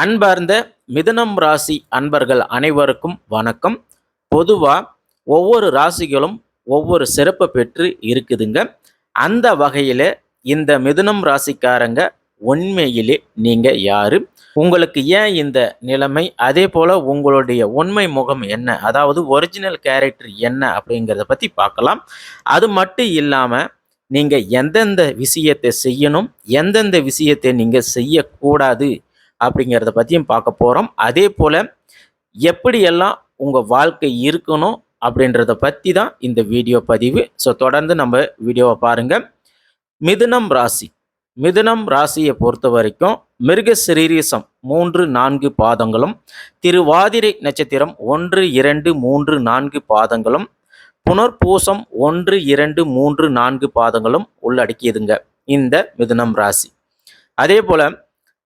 அன்பார்ந்த மிதுனம் ராசி அன்பர்கள் அனைவருக்கும் வணக்கம். பொதுவாக ஒவ்வொரு ராசிகளும் ஒவ்வொரு சிறப்பு பெற்று இருக்குதுங்க. அந்த வகையில் இந்த மிதுனம் ராசிக்காரங்க உண்மையிலே நீங்கள் யார்? உங்களுக்கு ஏன் இந்த நிலைமை? அதே போல் உங்களுடைய உண்மை முகம் என்ன? அதாவது ஒரிஜினல் கேரக்டர் என்ன அப்படிங்கிறத பற்றி பார்க்கலாம். அது மட்டும் இல்லாமல் நீங்கள் எந்தெந்த விஷயத்தை செய்யணும்? எந்தெந்த விஷயத்தை நீங்கள் செய்யக்கூடாது? அப்படிங்கிறத பற்றியும் பார்க்க போகிறோம் அதே போல் எப்படியெல்லாம் உங்கள் வாழ்க்கை இருக்கணும் அப்படின்றத பற்றி தான் இந்த வீடியோ பதிவு. ஸோ தொடர்ந்து நம்ம வீடியோவை பாருங்கள் மிதுனம் ராசி. மிதுனம் ராசியை பொறுத்த வரைக்கும் மிருக சிறீரிசம் மூன்று நான்கு பாதங்களும் திருவாதிரை நட்சத்திரம் ஒன்று இரண்டு மூன்று நான்கு பாதங்களும் புனர்பூசம் ஒன்று இரண்டு மூன்று நான்கு பாதங்களும் உள்ளடக்கியதுங்க. இந்த மிதுனம் ராசி. அதே போல்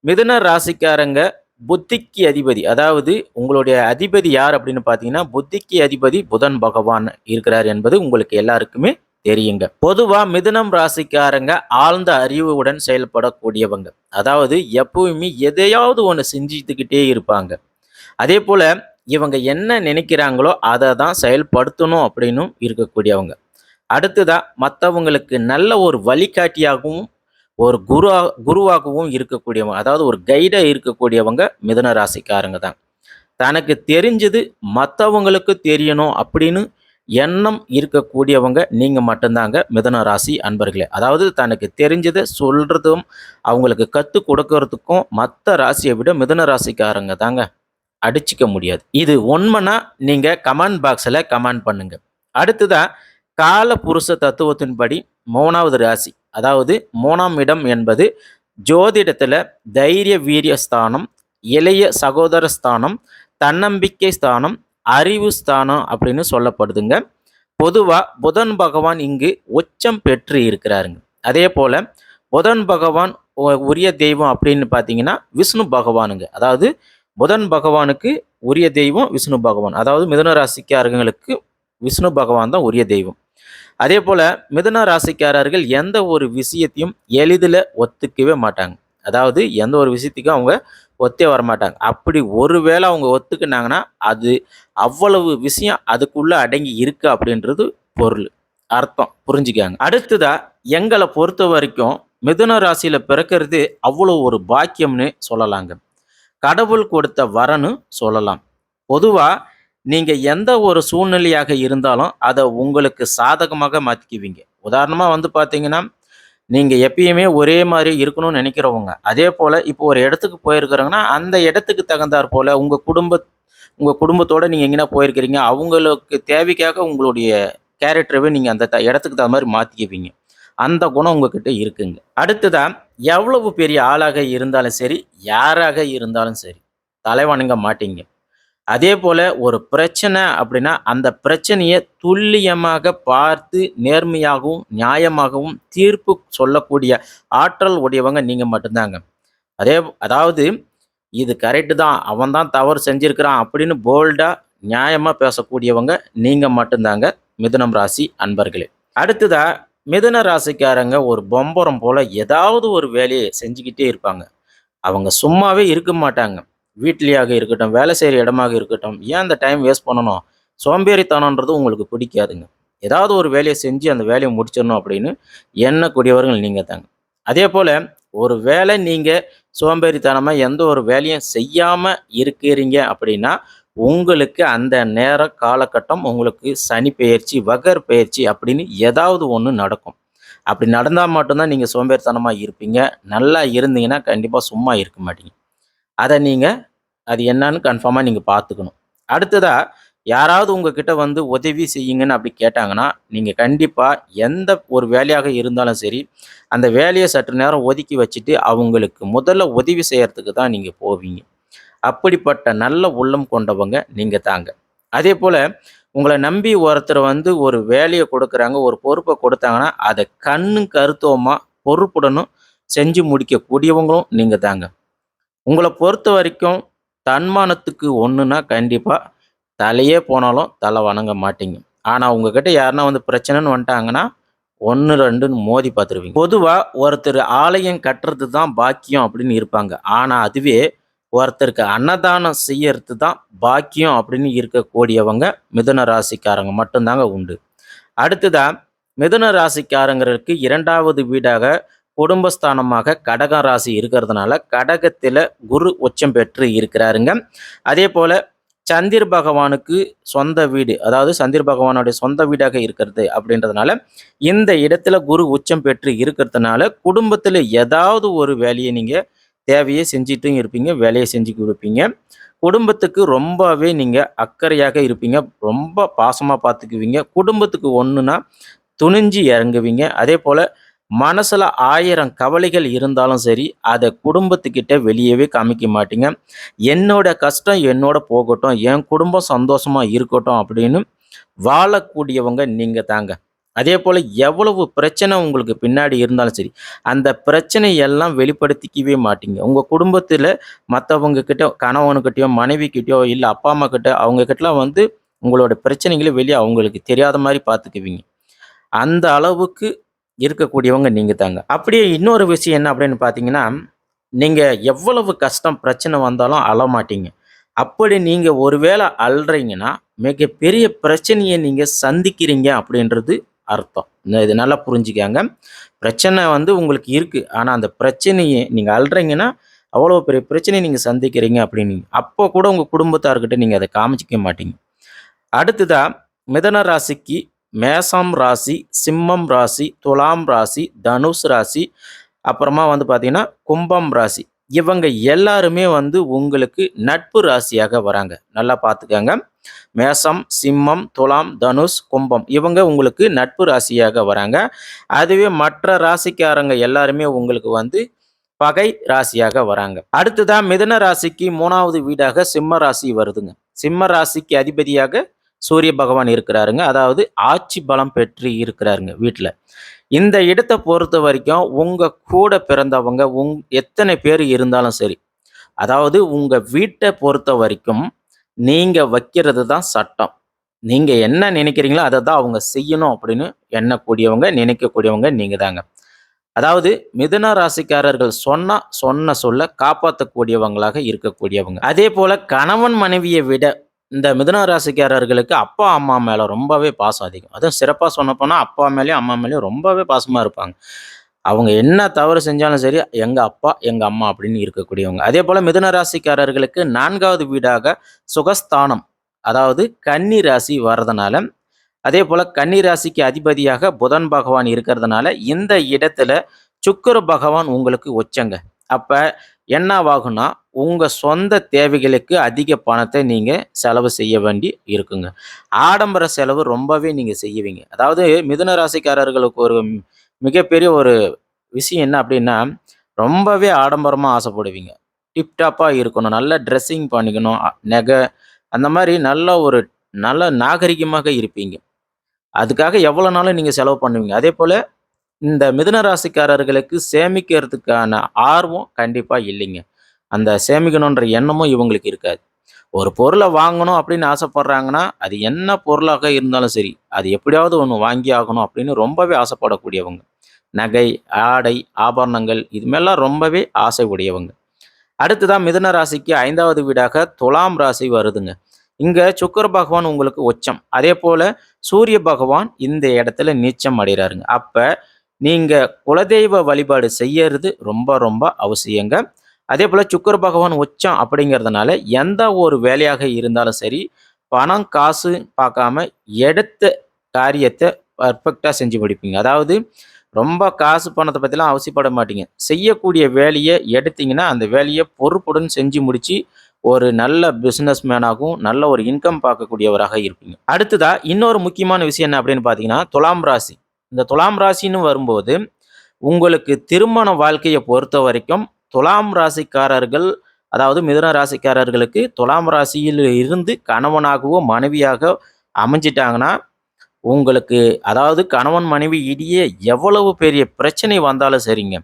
மிதுன ராசிக்காரங்க புத்திக்கு அதிபதி. அதாவது உங்களுடைய அதிபதி யார் அப்படின்னு பார்த்தீங்கன்னா புத்திக்கு அதிபதி புதன் பகவான் இருக்கிறார் என்பது உங்களுக்கு எல்லாருக்குமே தெரியுங்க. பொதுவாக மிதுனம் ராசிக்காரங்க ஆழ்ந்த அறிவுடன் செயல்படக்கூடியவங்க. அதாவது எப்பவுமே எதையாவது ஒன்று செஞ்சுக்கிட்டே இருப்பாங்க. அதே போல் இவங்க என்ன நினைக்கிறாங்களோ அதை தான் செயல்படுத்தணும் அப்படின்னும் இருக்கக்கூடியவங்க. அடுத்ததாக மற்றவங்களுக்கு நல்ல ஒரு வழிகாட்டியாகவும் ஒரு குரு குருவாகவும் இருக்கக்கூடியவங்க அதாவது ஒரு கைடாக இருக்கக்கூடியவங்க மிதன ராசிக்காரங்க தான். தனக்கு தெரிஞ்சது மற்றவங்களுக்கு தெரியணும் அப்படின்னு எண்ணம் இருக்கக்கூடியவங்க நீங்கள் மட்டும்தாங்க மிதன ராசி அன்பர்களே. அதாவது தனக்கு தெரிஞ்சதை சொல்கிறதும் அவங்களுக்கு கற்றுக் கொடுக்கறதுக்கும் மற்ற ராசியை விட மிதன ராசிக்காரங்க தாங்க. அடிச்சிக்க முடியாது. இது உண்மைனா நீங்கள் கமெண்ட் பாக்ஸில் கமெண்ட் பண்ணுங்கள் அடுத்ததாக கால புருஷ தத்துவத்தின்படி மூணாவது ராசி. அதாவது மூணாம் இடம் என்பது ஜோதிடத்தில் தைரிய வீரிய ஸ்தானம் இளைய சகோதர ஸ்தானம் தன்னம்பிக்கை ஸ்தானம் அறிவு ஸ்தானம் அப்படின்னு சொல்லப்படுதுங்க. பொதுவாக புதன் பகவான் இங்கு உச்சம் பெற்று இருக்கிறாருங்க. அதே போல் புதன் பகவான் உரிய தெய்வம் அப்படின்னு பார்த்தீங்கன்னா விஷ்ணு பகவானுங்க. அதாவது புதன் பகவானுக்கு உரிய தெய்வம் விஷ்ணு பகவான். அதாவது மிதுன ராசிக்காரங்களுக்கு விஷ்ணு பகவான் தான் உரிய தெய்வம். அதே போல் மிதுன ராசிக்காரர்கள் எந்த ஒரு விஷயத்தையும் எளிதில் ஒத்துக்கவே மாட்டாங்க. அதாவது எந்த ஒரு விஷயத்துக்கும் அவங்க ஒத்தே வரமாட்டாங்க. அப்படி ஒருவேளை அவங்க ஒத்துக்குனாங்கன்னா அது அவ்வளவு விஷயம் அதுக்குள்ளே அடங்கி இருக்கு அப்படின்றது பொருள். அர்த்தம். புரிஞ்சுக்காங்க. அடுத்ததாக எங்களை பொறுத்த வரைக்கும் மிதுன ராசியில் பிறக்கிறது அவ்வளோ ஒரு பாக்கியம்னு சொல்லலாங்க. கடவுள் கொடுத்த வரன்னு சொல்லலாம். பொதுவாக நீங்கள் எந்த ஒரு சூழ்நிலையாக இருந்தாலும் அதை உங்களுக்கு சாதகமாக மாற்றிக்குவீங்க உதாரணமாக வந்து பார்த்தீங்கன்னா நீங்கள் எப்பயுமே ஒரே மாதிரி இருக்கணும்னு நினைக்கிறவங்க அதே போல் இப்போ ஒரு இடத்துக்கு போயிருக்கிறீங்கன்னா அந்த இடத்துக்கு தகுந்தாற் போல் உங்கள் குடும்ப உங்கள் குடும்பத்தோடு நீங்கள் எங்கேனா போயிருக்கிறீங்க அவங்களுக்கு தேவைக்காக உங்களுடைய கேரக்டரவே நீங்கள் அந்த த- இடத்துக்கு தகுந்த மாதிரி மாற்றிக்குவீங்க அந்த குணம் உங்ககிட்ட இருக்குங்க. அடுத்ததான் எவ்வளவு பெரிய ஆளாக இருந்தாலும் சரி யாராக இருந்தாலும் சரி தலைவணங்க மாட்டீங்க. அதே போல் ஒரு பிரச்சனை அப்படின்னா அந்த பிரச்சனையை துல்லியமாக பார்த்து நேர்மையாகவும் நியாயமாகவும் தீர்ப்பு சொல்லக்கூடிய ஆற்றல் உடையவங்க நீங்கள் மட்டும்தாங்க. அதே அதாவது இது கரெக்டு தான் அவன் தான் தவறு செஞ்சுருக்கிறான் அப்படின்னு போல்டாக நியாயமாக பேசக்கூடியவங்க நீங்கள் மட்டும்தாங்க மிதுனம் ராசி அன்பர்களே. அடுத்ததாக மிதுன ராசிக்காரங்க ஒரு பொம்பரம் போல் ஏதாவது ஒரு வேலையை செஞ்சுக்கிட்டே இருப்பாங்க. அவங்க சும்மாவே இருக்க மாட்டாங்க. வீட்லேயாக இருக்கட்டும் வேலை செய்கிற இடமாக இருக்கட்டும் ஏன் அந்த டைம் வேஸ்ட் பண்ணணும்? சோம்பேறித்தனன்றது உங்களுக்கு பிடிக்காதுங்க. ஏதாவது ஒரு வேலையை செஞ்சு அந்த வேலையை முடிச்சிடணும் அப்படின்னு எண்ணக்கூடியவர்கள் நீங்கள் தாங்க. அதே போல் ஒரு வேலை நீங்கள் சோம்பேறித்தனமாக எந்த ஒரு வேலையும் செய்யாமல் இருக்கிறீங்க அப்படின்னா உங்களுக்கு அந்த நேர காலகட்டம் உங்களுக்கு சனி பெயர்ச்சி வகர் பெயர்ச்சி அப்படின்னு ஏதாவது ஒன்று நடக்கும். அப்படி நடந்தால் மட்டும்தான் நீங்கள் சோம்பேறித்தனமாக இருப்பீங்க. நல்லா இருந்தீங்கன்னா கண்டிப்பாக சும்மா இருக்க மாட்டீங்க. அதை நீங்கள் அது என்னன்னு கன்ஃபார்மாக நீங்கள் பார்த்துக்கணும். அடுத்ததாக யாராவது உங்ககிட்ட வந்து உதவி செய்யுங்கன்னு அப்படி கேட்டாங்கன்னா நீங்கள் கண்டிப்பாக எந்த ஒரு வேலையாக இருந்தாலும் சரி அந்த வேலையை சற்று நேரம் ஒதுக்கி வச்சுட்டு அவங்களுக்கு முதல்ல உதவி செய்கிறதுக்கு தான் நீங்கள் போவீங்க. அப்படிப்பட்ட நல்ல உள்ளம் கொண்டவங்க நீங்கள் தாங்க. அதே போல் உங்களை நம்பி ஒருத்தர் வந்து ஒரு வேலையை கொடுக்குறாங்க ஒரு பொறுப்பை கொடுத்தாங்கன்னா அதை கண்ணும் கருத்துவமாக பொறுப்புடனும் செஞ்சு முடிக்கக்கூடியவங்களும் நீங்கள் தாங்க. உங்களை பொறுத்த வரைக்கும் தன்மானத்துக்கு ஒன்றுனா கண்டிப்பாக தலையே போனாலும் தலை வணங்க மாட்டீங்க. ஆனால் உங்ககிட்ட யாருன்னா வந்து பிரச்சனைன்னு வந்துட்டாங்கன்னா ஒன்று ரெண்டுன்னு மோதி பார்த்துருவீங்க. பொதுவாக ஒருத்தர் ஆலயம் கட்டுறது தான் பாக்கியம் அப்படின்னு இருப்பாங்க. ஆனால் அதுவே ஒருத்தருக்கு அன்னதானம் செய்யறது தான் பாக்கியம் அப்படின்னு இருக்கக்கூடியவங்க மிதுன ராசிக்காரங்க மட்டும்தாங்க உண்டு. அடுத்ததான் மிதுன ராசிக்காரங்களுக்கு இரண்டாவது வீடாக குடும்பஸ்தானமாக கடக ராசி இருக்கிறதுனால கடகத்தில் குரு உச்சம் பெற்று இருக்கிறாருங்க. அதே போல் சந்திர பகவானுக்கு சொந்த வீடு அதாவது சந்திர பகவானுடைய சொந்த வீடாக இருக்கிறது அப்படின்றதுனால இந்த இடத்துல குரு உச்சம் பெற்று இருக்கிறதுனால குடும்பத்தில் ஏதாவது ஒரு வேலையை நீங்கள் தேவையை செஞ்சிட்டும் இருப்பீங்க வேலையை செஞ்சு கொடுப்பீங்க. குடும்பத்துக்கு ரொம்பவே நீங்கள் அக்கறையாக இருப்பீங்க ரொம்ப பாசமாக பார்த்துக்குவீங்க. குடும்பத்துக்கு ஒன்றுனா துணிஞ்சு இறங்குவீங்க. அதே போல் மனசில் ஆயிரம் கவலைகள் இருந்தாலும் சரி அதை குடும்பத்துக்கிட்ட வெளியவே காமிக்க மாட்டீங்க. என்னோட கஷ்டம் என்னோட போகட்டும் என் குடும்பம் சந்தோஷமாக இருக்கட்டும் அப்படின்னு வாழக்கூடியவங்க நீங்கள் தாங்க. அதே போல் எவ்வளவு பிரச்சனை உங்களுக்கு பின்னாடி இருந்தாலும் சரி அந்த பிரச்சனையெல்லாம் வெளிப்படுத்திக்கவே மாட்டீங்க. உங்கள் குடும்பத்தில் மற்றவங்கக்கிட்ட கணவனுக்கிட்டயோ மனைவிக்கிட்டயோ இல்லை அப்பா அம்மாக்கிட்ட அவங்கக்கிட்டலாம் வந்து உங்களோட பிரச்சனைகளை வெளியே அவங்களுக்கு தெரியாத மாதிரி பார்த்துக்குவீங்க அந்த அளவுக்கு இருக்கக்கூடியவங்க நீங்கள் தாங்க. அப்படியே இன்னொரு விஷயம் என்ன அப்படின்னு பார்த்தீங்கன்னா நீங்கள் எவ்வளவு கஷ்டம் பிரச்சனை வந்தாலும் அழமாட்டீங்க அப்படி நீங்கள் ஒருவேளை அழுறீங்கன்னா மிகப்பெரிய பிரச்சனையை நீங்கள் சந்திக்கிறீங்க அப்படின்றது அர்த்தம். இது நல்லா புரிஞ்சுக்காங்க. பிரச்சனை வந்து உங்களுக்கு இருக்குது ஆனால் அந்த பிரச்சனையை நீங்கள் அழுறீங்கன்னா அவ்வளோ பெரிய பிரச்சனையை நீங்கள் சந்திக்கிறீங்க அப்படின்னு. அப்போ கூட உங்கள் குடும்பத்தார்கிட்ட நீங்கள் அதை காமிச்சிக்க மாட்டீங்க. அடுத்ததாக மிதன ராசிக்கு மேசம் ராசி சிம்மம் ராசி துலாம் ராசி தனுஷ் ராசி அப்புறமா வந்து பார்த்திங்கன்னா கும்பம் ராசி. இவங்க எல்லாருமே வந்து உங்களுக்கு நட்பு ராசியாக வராங்க. நல்லா பார்த்துக்கங்க மேசம் சிம்மம் துலாம் தனுஷ் கும்பம் இவங்க உங்களுக்கு நட்பு ராசியாக வராங்க. அதுவே மற்ற ராசிக்காரங்க எல்லாருமே உங்களுக்கு வந்து பகை ராசியாக வராங்க. அடுத்ததான் மிதன ராசிக்கு மூணாவது வீடாக சிம்ம ராசி வருதுங்க. சிம்ம ராசிக்கு அதிபதியாக சூரிய பகவான் இருக்கிறாருங்க. அதாவது ஆட்சி பலம் பெற்று இருக்கிறாருங்க வீட்டில் இந்த இடத்தை பொறுத்த வரைக்கும் உங்கள் கூட பிறந்தவங்க உங் எத்தனை பேர் இருந்தாலும் சரி அதாவது உங்கள் வீட்டை பொறுத்த வரைக்கும் நீங்கள் வைக்கிறது தான் சட்டம். நீங்கள் என்ன நினைக்கிறீங்களோ அதை தான் அவங்க செய்யணும் அப்படின்னு எண்ணக்கூடியவங்க நினைக்கக்கூடியவங்க நீங்கள் தாங்க. அதாவது மிதுன ராசிக்காரர்கள் சொன்னால் சொன்ன சொல்ல காப்பாற்றக்கூடியவங்களாக இருக்கக்கூடியவங்க. அதே போல் கணவன் மனைவியை விட இந்த மிதுன ராசிக்காரர்களுக்கு அப்பா அம்மா மேலே ரொம்பவே பாசம் அதிகம். அதுவும் சிறப்பாக சொன்னப்போனால் அப்பா மேலேயும் அம்மா மேலேயும் ரொம்பவே பாசமாக இருப்பாங்க. அவங்க என்ன தவறு செஞ்சாலும் சரி எங்கள் அப்பா எங்கள் அம்மா அப்படின்னு இருக்கக்கூடியவங்க. அதே போல் மிதுன ராசிக்காரர்களுக்கு நான்காவது வீடாக சுகஸ்தானம் அதாவது கன்னி ராசி வர்றதுனால அதே போல் கன்னி ராசிக்கு அதிபதியாக புதன் பகவான் இருக்கிறதுனால இந்த இடத்துல சுக்கர பகவான் உங்களுக்கு உச்சங்க. அப்போ என்னவாகும்னா உங்கள் சொந்த தேவைகளுக்கு அதிக பணத்தை நீங்கள் செலவு செய்ய வேண்டி இருக்குங்க. ஆடம்பர செலவு ரொம்பவே நீங்கள் செய்வீங்க. அதாவது மிதுன ராசிக்காரர்களுக்கு ஒரு மிகப்பெரிய ஒரு விஷயம் என்ன அப்படின்னா ரொம்பவே ஆடம்பரமாக ஆசைப்படுவீங்க. டிப்டாப்பாக இருக்கணும் நல்ல ட்ரெஸ்ஸிங் பண்ணிக்கணும் நெகை நகை அந்த மாதிரி நல்ல ஒரு நல்ல நாகரிகமாக இருப்பீங்க. அதுக்காக எவ்வளோ நாளும் நீங்கள் செலவு பண்ணுவீங்க. அதே போல் இந்த மிதுன ராசிக்காரர்களுக்கு சேமிக்கிறதுக்கான ஆர்வம் கண்டிப்பாக இல்லைங்க. அந்த சேமிக்கணுன்ற எண்ணமும் இவங்களுக்கு இருக்காது. ஒரு பொருளை வாங்கணும் அப்படின்னு ஆசைப்படுறாங்கன்னா அது என்ன பொருளாக இருந்தாலும் சரி அது எப்படியாவது ஒன்று வாங்கி ஆகணும் அப்படின்னு ரொம்பவே ஆசைப்படக்கூடியவங்க. நகை ஆடை ஆபரணங்கள் இது ரொம்பவே ஆசை உடையவங்க. அடுத்ததான் மிதுன ராசிக்கு ஐந்தாவது வீடாக துலாம் ராசி வருதுங்க. இங்கே சுக்கர பகவான் உங்களுக்கு உச்சம். அதே போல் சூரிய பகவான் இந்த இடத்துல நீச்சம் அடைகிறாருங்க. அப்போ நீங்கள் குலதெய்வ வழிபாடு செய்யறது ரொம்ப ரொம்ப அவசியங்க. அதே போல் சுக்கர பகவான் உச்சம் அப்படிங்கிறதுனால எந்த ஒரு வேலையாக இருந்தாலும் சரி பணம் காசு பார்க்காம எடுத்த காரியத்தை பர்ஃபெக்டாக செஞ்சு முடிப்பீங்க. அதாவது ரொம்ப காசு பணத்தை பற்றிலாம் அவசியப்பட மாட்டீங்க. செய்யக்கூடிய வேலையை எடுத்தீங்கன்னா அந்த வேலையை பொறுப்புடன் செஞ்சு முடித்து ஒரு நல்ல பிஸ்னஸ் மேனாகவும் நல்ல ஒரு இன்கம் பார்க்கக்கூடியவராக இருப்பீங்க. அடுத்ததாக இன்னொரு முக்கியமான விஷயம் என்ன அப்படின்னு பார்த்தீங்கன்னா துலாம் ராசி. இந்த துலாம் ராசின்னு வரும்போது உங்களுக்கு திருமண வாழ்க்கையை பொறுத்த வரைக்கும் துலாம் ராசிக்காரர்கள் அதாவது மிதுன ராசிக்காரர்களுக்கு துலாம் ராசியில் இருந்து கணவனாகவோ மனைவியாக அமைஞ்சிட்டாங்கன்னா உங்களுக்கு அதாவது கணவன் மனைவி இடையே எவ்வளவு பெரிய பிரச்சனை வந்தாலும் சரிங்க.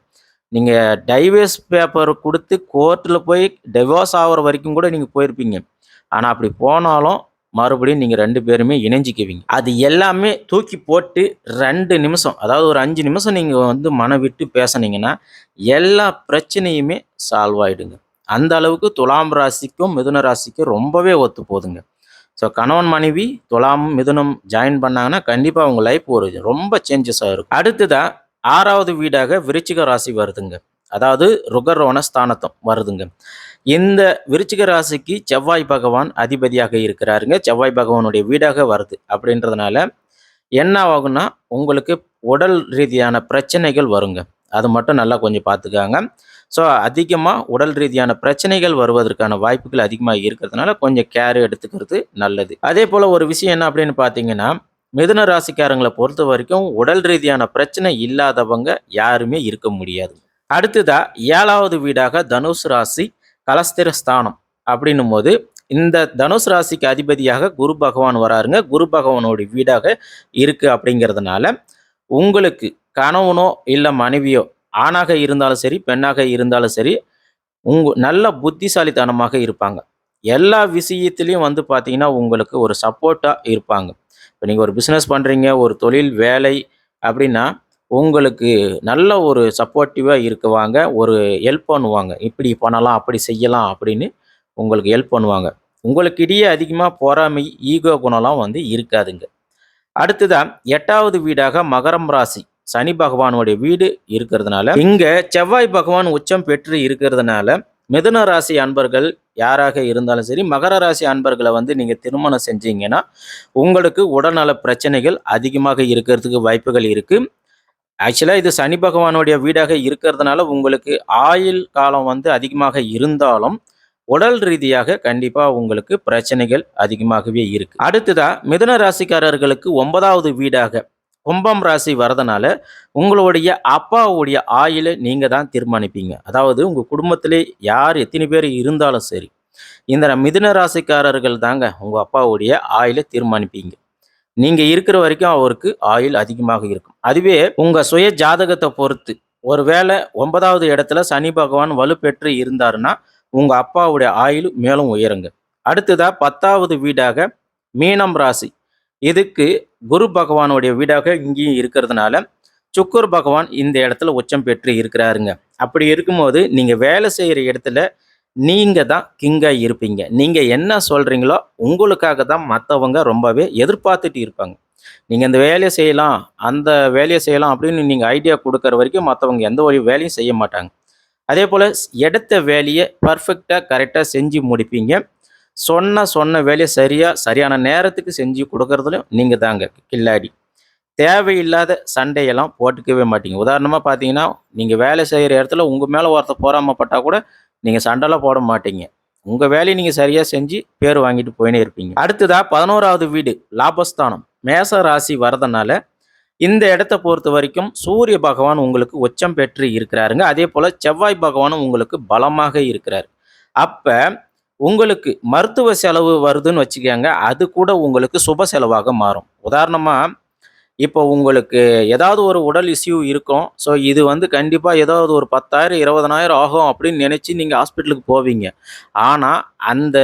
நீங்கள் டைவர்ஸ் பேப்பர் கொடுத்து கோர்ட்டில் போய் டைவோர்ஸ் ஆகிற வரைக்கும் கூட நீங்கள் போயிருப்பீங்க. ஆனால் அப்படி போனாலும் மறுபடியும் நீங்கள் ரெண்டு பேருமே இணைஞ்சிக்குவீங்க. அது எல்லாமே தூக்கி போட்டு ரெண்டு நிமிஷம் அதாவது ஒரு அஞ்சு நிமிஷம் நீங்கள் வந்து மனம் விட்டு பேசுனீங்கன்னா எல்லா பிரச்சனையுமே சால்வ் ஆகிடுங்க அந்த அளவுக்கு துலாம் ராசிக்கும் மிதுன ராசிக்கும் ரொம்பவே ஒத்து போகுதுங்க. ஸோ கணவன் மனைவி துலாம் மிதுனம் ஜாயின் பண்ணாங்கன்னா கண்டிப்பாக அவங்க லைஃப் ஒரு ரொம்ப சேஞ்சஸாக இருக்கும். அடுத்ததாக ஆறாவது வீடாக விருச்சிக ராசி வருதுங்க. அதாவது ருகரோண ஸ்தானத்தம் வருதுங்க. இந்த விருச்சிக ராசிக்கு செவ்வாய் பகவான் அதிபதியாக இருக்கிறாருங்க. செவ்வாய் பகவானுடைய வீடாக வருது அப்படின்றதுனால என்ன ஆகும்னா உங்களுக்கு உடல் ரீதியான பிரச்சனைகள் வருங்க. அது மட்டும் நல்லா கொஞ்சம் பார்த்துக்காங்க. ஸோ அதிகமாக உடல் ரீதியான பிரச்சனைகள் வருவதற்கான வாய்ப்புகள் அதிகமாக இருக்கிறதுனால கொஞ்சம் கேர் எடுத்துக்கிறது நல்லது. அதே போல் ஒரு விஷயம் என்ன அப்படின்னு பார்த்தீங்கன்னா மிதுன ராசிக்காரங்களை பொறுத்த வரைக்கும் உடல் ரீதியான பிரச்சனை இல்லாதவங்க யாருமே இருக்க முடியாது. அடுத்ததாக ஏழாவது வீடாக தனுஷ் ராசி கலஸ்திர ஸ்தானம் அப்படின்னும் போது இந்த தனுஷ் ராசிக்கு அதிபதியாக குரு பகவான் வராருங்க. குரு பகவானோட வீடாக இருக்குது அப்படிங்கிறதுனால உங்களுக்கு கணவனோ இல்லை மனைவியோ ஆணாக இருந்தாலும் சரி பெண்ணாக இருந்தாலும் சரி உங்க நல்ல புத்திசாலித்தனமாக இருப்பாங்க. எல்லா விஷயத்துலையும் வந்து பார்த்தீங்கன்னா உங்களுக்கு ஒரு சப்போர்ட்டாக இருப்பாங்க. இப்போ நீங்கள் ஒரு பிஸ்னஸ் பண்ணுறீங்க ஒரு தொழில் வேலை அப்படின்னா உங்களுக்கு நல்ல ஒரு சப்போர்ட்டிவாக இருக்குவாங்க ஒரு ஹெல்ப் பண்ணுவாங்க. இப்படி பண்ணலாம் அப்படி செய்யலாம் அப்படின்னு உங்களுக்கு ஹெல்ப் பண்ணுவாங்க. உங்களுக்கு இடையே அதிகமாக பொறாமை ஈகோ குணம்லாம் வந்து இருக்காதுங்க. அடுத்ததான் எட்டாவது வீடாக மகரம் ராசி. சனி பகவானுடைய வீடு இருக்கிறதுனால இங்கே செவ்வாய் பகவான் உச்சம் பெற்று இருக்கிறதுனால மிதுன ராசி அன்பர்கள் யாராக இருந்தாலும் சரி மகர ராசி அன்பர்களை வந்து நீங்கள் திருமணம் செஞ்சீங்கன்னா உங்களுக்கு உடல்நல பிரச்சனைகள் அதிகமாக இருக்கிறதுக்கு வாய்ப்புகள் இருக்குது ஆக்சுவலாக இது சனி பகவானுடைய வீடாக இருக்கிறதுனால உங்களுக்கு ஆயுள் காலம் வந்து அதிகமாக இருந்தாலும் உடல் ரீதியாக கண்டிப்பாக உங்களுக்கு பிரச்சனைகள் அதிகமாகவே இருக்குது அடுத்ததாக மிதுன ராசிக்காரர்களுக்கு ஒன்பதாவது வீடாக கும்பம் ராசி வரதுனால உங்களுடைய அப்பாவுடைய ஆயிலை நீங்கள் தான் தீர்மானிப்பீங்க. அதாவது உங்கள் குடும்பத்திலே யார் எத்தனை பேர் இருந்தாலும் சரி இந்த மிதுன ராசிக்காரர்கள் தாங்க உங்கள் அப்பாவுடைய ஆயிலை தீர்மானிப்பீங்க. நீங்கள் இருக்கிற வரைக்கும் அவருக்கு ஆயுள் அதிகமாக இருக்கும். அதுவே உங்கள் சுய ஜாதகத்தை பொறுத்து ஒருவேளை ஒன்பதாவது இடத்துல சனி பகவான் வலுப்பெற்று இருந்தாருன்னா உங்கள் அப்பாவுடைய ஆயுள் மேலும் உயருங்க. அடுத்ததாக பத்தாவது வீடாக மீனம் ராசி. இதுக்கு குரு பகவானுடைய வீடாக இங்கேயும் இருக்கிறதுனால சுக்கர் பகவான் இந்த இடத்துல உச்சம் பெற்று இருக்கிறாருங்க. அப்படி இருக்கும்போது நீங்கள் வேலை செய்கிற இடத்துல நீங்கள் தான் கிங்காக இருப்பீங்க. நீங்கள் என்ன சொல்கிறீங்களோ உங்களுக்காக தான் மற்றவங்க ரொம்பவே எதிர்பார்த்துட்டு இருப்பாங்க. நீங்கள் இந்த வேலையை செய்யலாம் அந்த வேலையை செய்யலாம் அப்படின்னு நீங்கள் ஐடியா கொடுக்குற வரைக்கும் மற்றவங்க எந்த ஒரு வேலையும் செய்ய மாட்டாங்க. அதே போல் எடுத்த வேலையை பர்ஃபெக்டாக கரெக்டாக செஞ்சு முடிப்பீங்க. சொன்ன சொன்ன வேலையை சரியாக சரியான நேரத்துக்கு செஞ்சு கொடுக்குறதுலையும் நீங்கள் தாங்க கில்லாடி. தேவையில்லாத சண்டையெல்லாம் போட்டுக்கவே மாட்டீங்க. உதாரணமாக பார்த்தீங்கன்னா நீங்கள் வேலை செய்கிற இடத்துல உங்கள் மேலே ஒருத்தர் போராமப்பட்டால் கூட நீங்கள் சண்டைலாம் போட மாட்டீங்க. உங்கள் வேலையை நீங்கள் சரியாக செஞ்சு பேர் வாங்கிட்டு போயினே இருப்பீங்க. அடுத்ததாக பதினோராவது வீடு லாபஸ்தானம். மேச ராசி வரதுனால இந்த இடத்த பொறுத்த வரைக்கும் சூரிய பகவான் உங்களுக்கு உச்சம் பெற்று இருக்கிறாருங்க. அதே போல் செவ்வாய் பகவானும் உங்களுக்கு பலமாக இருக்கிறார். அப்போ உங்களுக்கு மருத்துவ செலவு வருதுன்னு வச்சுக்கோங்க. அது கூட உங்களுக்கு சுப செலவாக மாறும். உதாரணமாக இப்போ உங்களுக்கு ஏதாவது ஒரு உடல் இஷ்யூ இருக்கும். ஸோ இது வந்து கண்டிப்பாக ஏதாவது ஒரு பத்தாயிரம் இருபதனாயிரம் ஆகும் அப்படின்னு நினச்சி நீங்கள் ஹாஸ்பிட்டலுக்கு போவீங்க. ஆனால் அந்த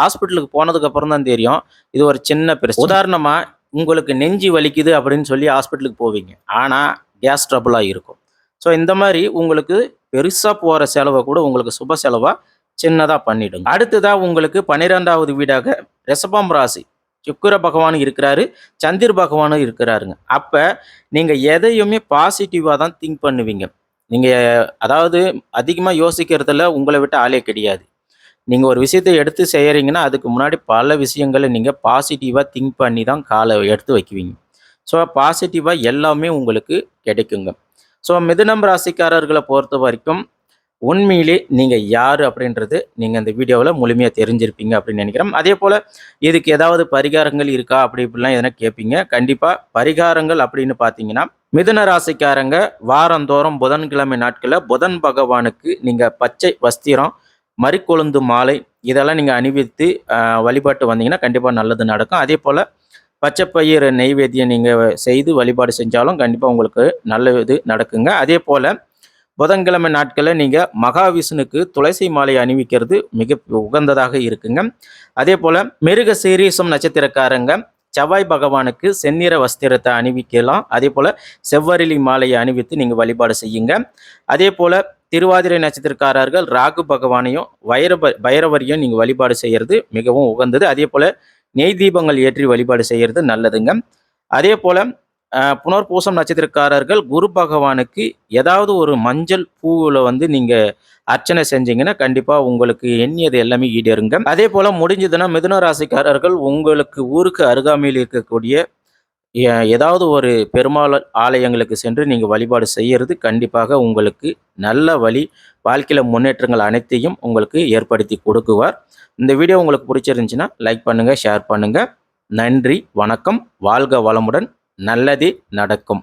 ஹாஸ்பிட்டலுக்கு போனதுக்கப்புறம் தான் தெரியும். இது ஒரு சின்ன பிரச்சனை. உதாரணமாக உங்களுக்கு நெஞ்சு வலிக்குது அப்படின்னு சொல்லி ஹாஸ்பிட்டலுக்கு போவீங்க. ஆனால் கேஸ் ட்ரபுளாக இருக்கும். ஸோ இந்த மாதிரி உங்களுக்கு பெருசாக போகிற செலவை கூட உங்களுக்கு சுப செலவாக சின்னதாக பண்ணிவிடுங்க அடுத்ததாக உங்களுக்கு பன்னிரெண்டாவது வீடாக ரிஷபம் ராசி. சுக்கர பகவான் இருக்கிறாரு சந்திர பகவானும் இருக்கிறாருங்க. அப்போ நீங்கள் எதையுமே பாசிட்டிவாக தான் திங்க் பண்ணுவீங்க. நீங்கள் அதாவது அதிகமாக யோசிக்கிறதுல உங்களை விட்டு ஆளே கிடையாது. நீங்கள் ஒரு விஷயத்தை எடுத்து செய்கிறீங்கன்னா அதுக்கு முன்னாடி பல விஷயங்களை நீங்கள் பாசிட்டிவாக திங்க் பண்ணி தான் காலை எடுத்து வைக்குவீங்க. ஸோ பாசிட்டிவாக எல்லாமே உங்களுக்கு கிடைக்குங்க. ஸோ மிதுனம் ராசிக்காரர்களை பொறுத்த வரைக்கும் உண்மையிலே நீங்கள் யார் அப்படின்றது நீங்கள் அந்த வீடியோவில் முழுமையாக தெரிஞ்சிருப்பீங்க அப்படின்னு நினைக்கிறோம் அதே போல் இதுக்கு ஏதாவது பரிகாரங்கள் இருக்கா அப்படி இப்படிலாம் எதனா கேட்பீங்க கண்டிப்பாக பரிகாரங்கள் அப்படின்னு பார்த்தீங்கன்னா மிதுன ராசிக்காரங்க வாரந்தோறும் புதன்கிழமை நாட்களில் புதன் பகவானுக்கு நீங்கள் பச்சை வஸ்திரம் மறிக்கொழுந்து மாலை இதெல்லாம் நீங்கள் அணிவித்து வழிபாட்டு வந்தீங்கன்னா கண்டிப்பாக நல்லது நடக்கும். அதே போல் பச்சைப்பயிர் நெய்வேத்தியம் நீங்கள் செய்து வழிபாடு செஞ்சாலும் கண்டிப்பாக உங்களுக்கு நல்ல இது நடக்குங்க. அதே போல் புதன்கிழமை நாட்களில் நீங்கள் மகாவிஷ்ணுக்கு துளசி மாலை அணிவிக்கிறது மிக உகந்ததாக இருக்குங்க. அதே போல் மிருக சீரீசம் நட்சத்திரக்காரங்க செவ்வாய் பகவானுக்கு செந்நிற வஸ்திரத்தை அணிவிக்கலாம். அதே போல் செவ்வரிலி மாலையை அணிவித்து நீங்கள் வழிபாடு செய்யுங்க. அதே போல் திருவாதிரை நட்சத்திரக்காரர்கள் ராகு பகவானையும் வைரப பைரவரையும் நீங்கள் வழிபாடு செய்கிறது மிகவும் உகந்தது. அதே போல் நெய் தீபங்கள் ஏற்றி வழிபாடு செய்கிறது நல்லதுங்க. அதே போல் புனர்பூசம் நட்சத்திரக்காரர்கள் குரு பகவானுக்கு ஏதாவது ஒரு மஞ்சள் பூவில் வந்து நீங்கள் அர்ச்சனை செஞ்சீங்கன்னா கண்டிப்பாக உங்களுக்கு எண்ணியது எல்லாமே ஈடேறுங்க. அதே போல் முடிஞ்சதுன்னா மிதுன ராசிக்காரர்கள் உங்களுக்கு ஊருக்கு அருகாமையில் இருக்கக்கூடிய ஏதாவது ஒரு பெருமாள் ஆலயங்களுக்கு சென்று நீங்கள் வழிபாடு செய்யறது கண்டிப்பாக உங்களுக்கு நல்ல வழி. வாழ்க்கையில் முன்னேற்றங்கள் அனைத்தையும் உங்களுக்கு ஏற்படுத்தி கொடுக்குவார். இந்த வீடியோ உங்களுக்கு பிடிச்சிருந்துச்சுன்னா லைக் பண்ணுங்கள் ஷேர் பண்ணுங்கள் நன்றி வணக்கம். வாழ்க வளமுடன். நல்லதே நடக்கும்.